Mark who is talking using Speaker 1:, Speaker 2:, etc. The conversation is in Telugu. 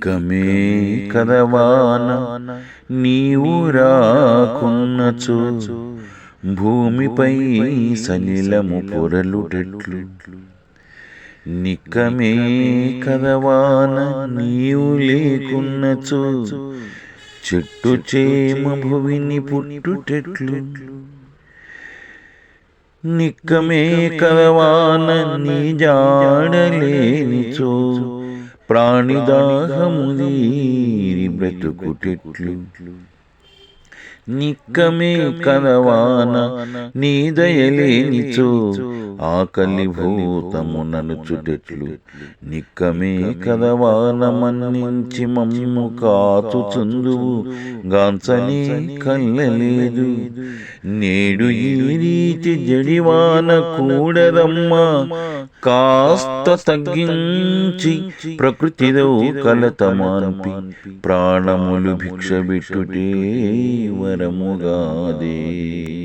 Speaker 1: నిక్కమే కదవాన నీవు రాకున్నచో భూమిపై సలిలము పొరలుటెట్లు. నిక్కమే కదవాన నీవు లేకున్నచో చెట్టు చేమ భువిని పుట్టుటెట్లు. నిక్కమే కదవాన నీ జాడలేనిచో ప్రాణిదాహముదీరి బ్రతుకుటెట్లు. నిక్కమే కలవాన నీ దయలేనిచో ఆకలి భూతముననుచుటెట్లు నిక్కమే కదవాన మన్నించి మమ్ము కాచుచుందువు. గాంచని కల్లలేదు నేడు ఈ రీతి జడివాన కూడదమ్మా. కాస్త తగ్గించి ప్రకృతిదో కలత మాన్పి ప్రాణములు భిక్ష బిట్టుటే వరముగాదే.